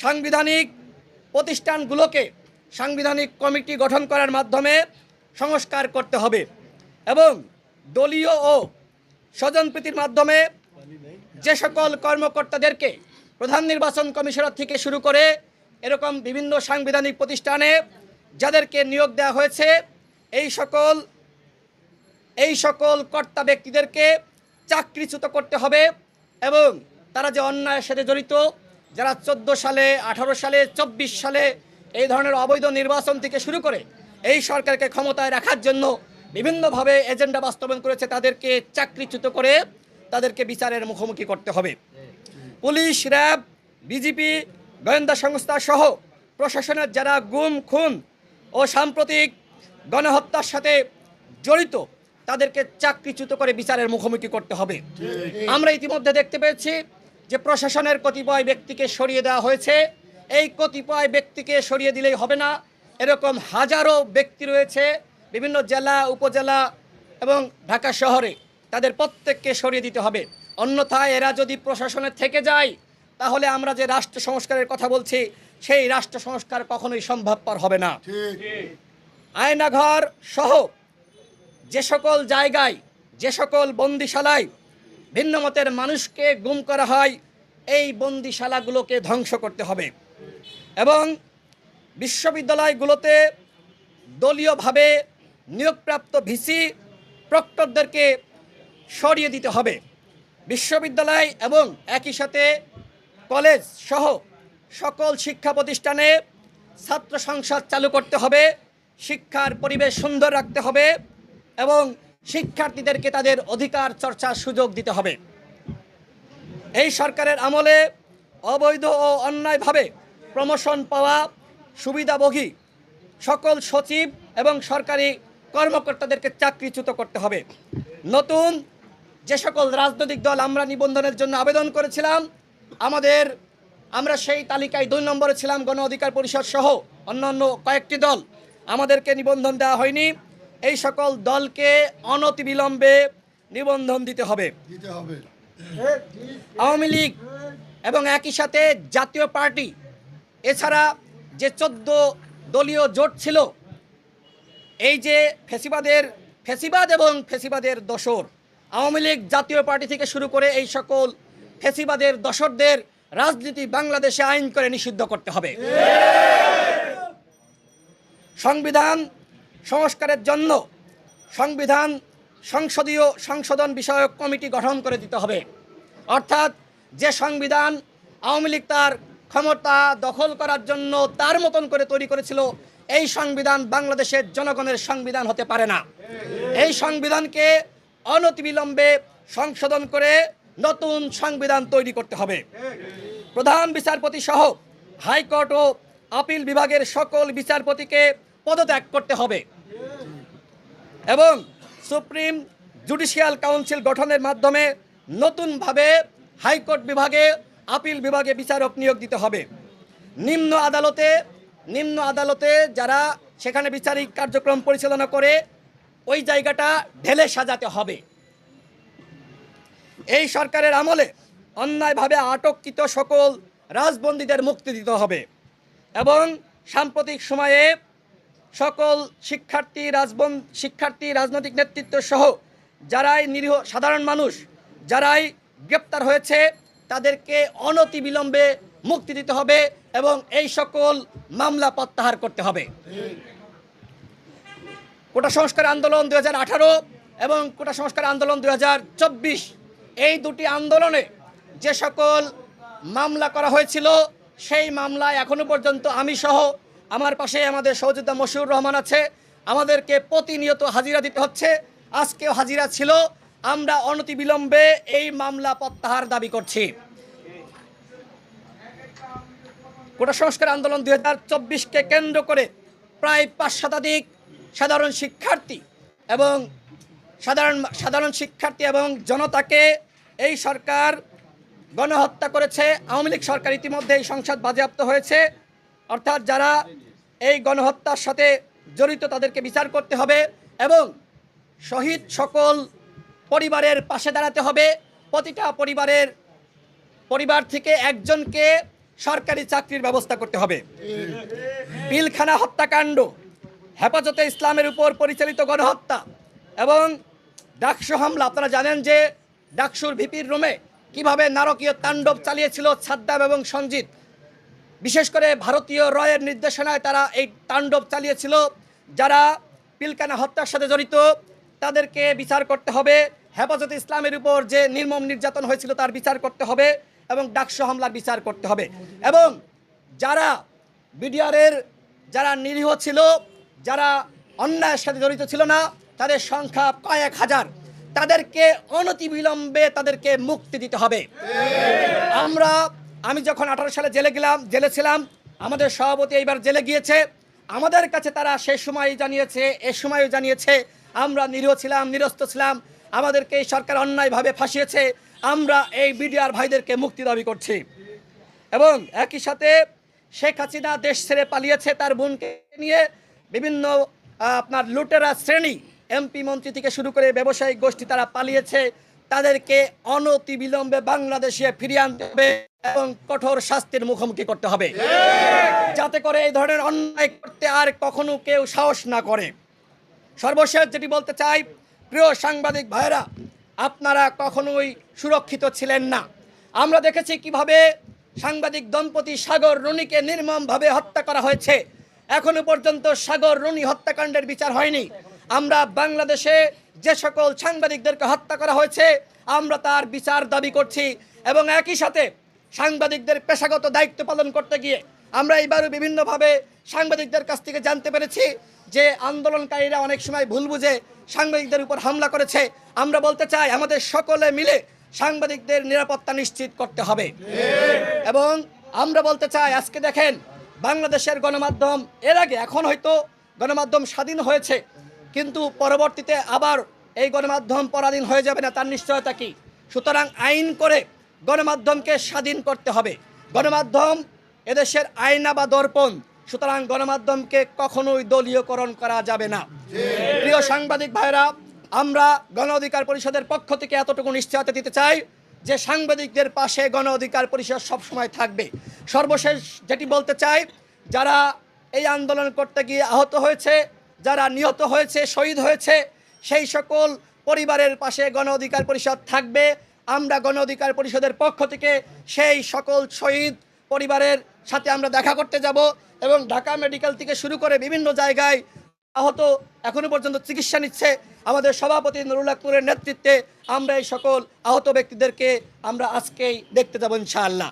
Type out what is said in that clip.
সাংবিধানিক প্রতিষ্ঠানগুলোকে সাংবিধানিক কমিটি গঠন করার মাধ্যমে সংস্কার করতে হবে এবং দলীয় ও স্বজনপ্রীতির মাধ্যমে যে সকল কর্মকর্তাদেরকে প্রধান নির্বাচন কমিশনার থেকে শুরু করে এরকম বিভিন্ন সাংবিধানিক প্রতিষ্ঠানে যাদেরকে নিয়োগ দেওয়া হয়েছে, এই সকল এই সকল কর্তা ব্যক্তিদেরকে চাকরিচ্যুত করতে হবে এবং তারা যে অন্যায়ের সাথে জড়িত যারা চোদ্দ সালে আঠারো সালে চব্বিশ সালে এই ধরনের অবৈধ নির্বাচন থেকে শুরু করে এই সরকারকে ক্ষমতায় রাখার জন্য বিভিন্নভাবে এজেন্ডা বাস্তবায়ন করেছে তাদেরকে চাকরিচ্যুত করে তাদেরকে বিচারের মুখোমুখি করতে হবে। পুলিশ র্যাব বিজিপি গোয়েন্দা সংস্থা সহ প্রশাসনের যারা গুম খুন ও সাম্প্রতিক গণহত্যার সাথে জড়িত তাদেরকে চাকরিচ্যুত করে বিচারের মুখোমুখি করতে হবে। আমরা ইতিমধ্যে দেখতে পেয়েছি যে প্রশাসনের কতিপয় ব্যক্তিকে সরিয়ে দেওয়া হয়েছে এই কতিপয় ব্যক্তিকে সরিয়ে দিলেই হবে না। এরকম হাজারো ব্যক্তি রয়েছে বিভিন্ন জেলা উপজেলা এবং ঢাকা শহরে। তাদের প্রত্যেককে সরিয়ে দিতে হবে। অন্যথায় এরা যদি প্রশাসনে থেকে যায় তাহলে আমরা যে রাষ্ট্র সংস্কারের কথা বলছি সেই রাষ্ট্র সংস্কার কখনোই সম্ভবপর হবে না। আয়নাঘর সহ যে সকল জায়গায় যে সকল বন্দিশালায় ভিন্ন মতের মানুষকে গুম করা হয় এই বন্দিশালাগুলোকে ধ্বংস করতে হবে। এবং বিশ্ববিদ্যালয়গুলোতে দলীয়ভাবে নিয়োগপ্রাপ্ত ভিসি প্রক্টরদেরকে সরিয়ে দিতে হবে। বিশ্ববিদ্যালয় এবং একই সাথে কলেজ সহ সকল শিক্ষা প্রতিষ্ঠানে ছাত্র সংসদ চালু করতে হবে, শিক্ষার পরিবেশ সুন্দর রাখতে হবে এবং শিক্ষার্থীদেরকে তাদের অধিকার চর্চার সুযোগ দিতে হবে। এই সরকারের আমলে অবৈধ ও অন্যায়ভাবে প্রমোশন পাওয়া সুবিধাভোগী সকল সচিব এবং সরকারি কর্মকর্তাদেরকে চাকরিচ্যুত করতে হবে। নতুন যে সকল রাজনৈতিক দল আমরা নিবন্ধনের জন্য আবেদন করেছিলাম, আমাদের আমরা সেই তালিকায় দুই নম্বরে ছিলাম গণ অধিকার পরিষদ সহ অন্যান্য কয়েকটি দল। আমাদেরকে নিবন্ধন দেওয়া হয়নি। এই সকল দলকে অনতিবিলম্বে নিবন্ধন দিতে হবে। দিতে হবে। আওয়ামী লীগ এবং একই সাথে জাতীয় পার্টি। এছাড়া যে চোদ্দ দলীয় জোট ছিল, এই যে ফেসিবাদের, ফেসিবাদ এবং ফেসিবাদের দশর আওয়ামী লীগ জাতীয় পার্টি থেকে শুরু করে এই সকল ফেসিবাদের দশরদের রাজনীতি বাংলাদেশে আইন করে নিষিদ্ধ করতে হবে। সংবিধান সংস্কারের জন্য সংবিধান সংসদীয় সংশোধন বিষয়ক কমিটি গঠন করে দিতে হবে। অর্থাৎ যে সংবিধান আওয়ামী লীগ তার ক্ষমতা দখল করার জন্য তার মতন করে তৈরি করেছিল, এই সংবিধান বাংলাদেশের জনগণের সংবিধান হতে পারে না। এই সংবিধানকে অনতিবিলম্বে সংশোধন করে নতুন সংবিধান তৈরি করতে হবে। প্রধান বিচারপতি সহ হাইকোর্ট ও আপিল বিভাগের সকল বিচারপতিকে পদত্যাগ করতে হবে। এবং সুপ্রিম জুডিশিয়াল কাউন্সিল গঠনের মাধ্যমে নতুনভাবে হাইকোর্ট বিভাগে, আপিল বিভাগে বিচারক নিয়োগ দিতে হবে। নিম্ন আদালতে নিম্ন আদালতে যারা সেখানে বিচারিক কার্যক্রম পরিচালনা করে, ওই জায়গাটা ঢেলে সাজাতে হবে। এই সরকারের আমলে অন্যায়ভাবে আটককৃত সকল রাজবন্দীদের মুক্তি দিতে হবে এবং সাম্প্রতিক সময়ে সকল শিক্ষার্থী, রাজবন, শিক্ষার্থী, রাজনৈতিক নেতৃত্ব সহ যারাই নিরীহ সাধারণ মানুষ, যারাই গ্রেপ্তার হয়েছে, তাদেরকে অনতিবিলম্বে মুক্তি দিতে হবে এবং এই সকল মামলা প্রত্যাহার করতে হবে। কোটা সংস্কার আন্দোলন দু এবং কোটা সংস্কার আন্দোলন দু হাজার চব্বিশ, এই দুটি আন্দোলনে যে সকল মামলা করা হয়েছিল, সেই মামলায় এখনও পর্যন্ত আমি সহ আমার পাশে আমাদের সহযোদ্ধা মশিউর রহমান আছে। আমাদেরকে প্রতিনিয়ত হাজিরা দিতে হচ্ছে। আজকেও হাজিরা ছিল। আমরা অনতিবিলম্বে এই মামলা প্রত্যাহার দাবি করছি। কোটা সংস্কার আন্দোলন দুই হাজার চব্বিশকে কেন্দ্র করে প্রায় পাঁচ শতাধিক সাধারণ শিক্ষার্থী এবং সাধারণ সাধারণ শিক্ষার্থী এবং জনতাকে এই সরকার গণহত্যা করেছে। আওয়ামী লীগ সরকার ইতিমধ্যে এই সংসদ বাজেয়াপ্ত হয়েছে। অর্থাৎ যারা এই গণহত্যার সাথে জড়িত তাদেরকে বিচার করতে হবে এবং শহীদ সকল পরিবারের পাশে দাঁড়াতে হবে। প্রতিটা পরিবারের পরিবার থেকে একজনকে সরকারি চাকরির ব্যবস্থা করতে হবে। পিলখানা হত্যাকাণ্ড, হেফাজতে ইসলামের উপর পরিচালিত গণহত্যা এবং ডাকসু হামলা। আপনারা জানেন যে ডাকসুর ভিপির রুমে কীভাবে নারকীয় তাণ্ডব চালিয়েছিল সাদ্দাম এবং সঞ্জিত। বিশেষ করে ভারতীয় রয়ের নির্দেশনায় তারা এই তাণ্ডব চালিয়েছিল। যারা পিলকানা হত্যার সাথে জড়িত, তাদেরকে বিচার করতে হবে। হেফাজতে ইসলামের উপর যে নির্মম নির্যাতন হয়েছিল তার বিচার করতে হবে এবং ডাকসু হামলার বিচার করতে হবে। এবং যারা বিডিআরের যারা নিরীহ ছিল, যারা অন্যায়ের সাথে জড়িত ছিল না, তাদের সংখ্যা কয়েক হাজার। তাদেরকে অনতিবিলম্বে তাদেরকে মুক্তি দিতে হবে। আমরা আমি যখন আঠারো সালে জেলে গেলাম, জেলে ছিলাম, আমাদের সভাপতি এইবার জেলে গিয়েছে। আমাদের কাছে তারা সে সময় জানিয়েছে, এ সময়ও জানিয়েছে, আমরা নিরীহ ছিলাম, নিরস্ত ছিলাম, আমাদেরকে এই সরকার অন্যায়ভাবে ফাঁসিয়েছে, আমরা এই বিডিআর ভাইদেরকে মুক্তি দাবি করছি। এবং একই সাথে শেখ হাসিনা দেশ ছেড়ে পালিয়েছে তার বোনকে নিয়ে বিভিন্ন আপনার লুটেরা শ্রেণি, এমপি মন্ত্রী থেকে শুরু করে ব্যবসায়িক গোষ্ঠী তারা পালিয়েছে। তাদেরকে অনতি বিলম্বে বাংলাদেশে ফিরিয়ে আনতে হবে এবং কঠোর শাস্তির মুখোমুখি করতে হবে। যাতে করে এই ধরনের অন্যায় করতে আর কখনো কেউ সাহস না করে। সর্বশেষ যেটি বলতে চাই, প্রিয় সাংবাদিক ভাইরা আপনারা কখনোই সুরক্ষিত ছিলেন না। আমরা দেখেছি কীভাবে সাংবাদিক দম্পতি সাগর রুনিকে নির্মমভাবে হত্যা করা হয়েছে। এখনও পর্যন্ত সাগর রুনি হত্যাকাণ্ডের বিচার হয়নি। আমরা বাংলাদেশে যে সকল সাংবাদিকদেরকে হত্যা করা হয়েছে, আমরা তার বিচার দাবি করছি এবং একই সাথে সাংবাদিকদের পেশাগত দায়িত্ব পালন করতে গিয়ে আমরা এইবারও বিভিন্নভাবে সাংবাদিকদের কাছ থেকে জানতে পেরেছি যে আন্দোলনকারীরা অনেক সময় ভুল বুঝে সাংবাদিকদের উপর হামলা করেছে। আমরা বলতে চাই, আমাদের সকলে মিলে সাংবাদিকদের নিরাপত্তা নিশ্চিত করতে হবে। এবং আমরা বলতে চাই, আজকে দেখেন বাংলাদেশের গণমাধ্যম, এর আগে, এখন হয়তো গণমাধ্যম স্বাধীন হয়েছে। কিন্তু পরবর্তীতে আবার এই গণমাধ্যম পরাধীন হয়ে যাবে না, তার নিশ্চয়তা কি? সুতরাং আইন করে গণমাধ্যমকে স্বাধীন করতে হবে। গণমাধ্যম এদেশের আয়না বা দর্পণ, সুতরাং গণমাধ্যমকে কখনোই দলীয়করণ করা যাবে না। প্রিয় সাংবাদিক ভাইরা আমরা গণ অধিকার পরিষদের পক্ষ থেকে এতটুকু নিশ্চয়তা দিতে চাই যে সাংবাদিকদের পাশে গণ অধিকার পরিষদ সবসময় থাকবে। সর্বশেষ যেটি বলতে চাই, যারা এই আন্দোলন করতে গিয়ে আহত হয়েছে যারা নিহত হয়েছে, শহীদ হয়েছে, সেই সকল পরিবারের পাশে গণ অধিকার পরিষদ থাকবে। আমরা গণ অধিকার পরিষদের পক্ষ থেকে সেই সকল শহীদ পরিবারের সাথে আমরা দেখা করতে যাব এবং ঢাকা মেডিকেল থেকে শুরু করে বিভিন্ন জায়গায় আহত এখনও পর্যন্ত চিকিৎসা নিচ্ছে। আমাদের সভাপতি নুরুল আকবরের নেতৃত্বে আমরা এই সকল আহত ব্যক্তিদেরকে আমরা আজকেই দেখতে যাব ইনশাআল্লাহ।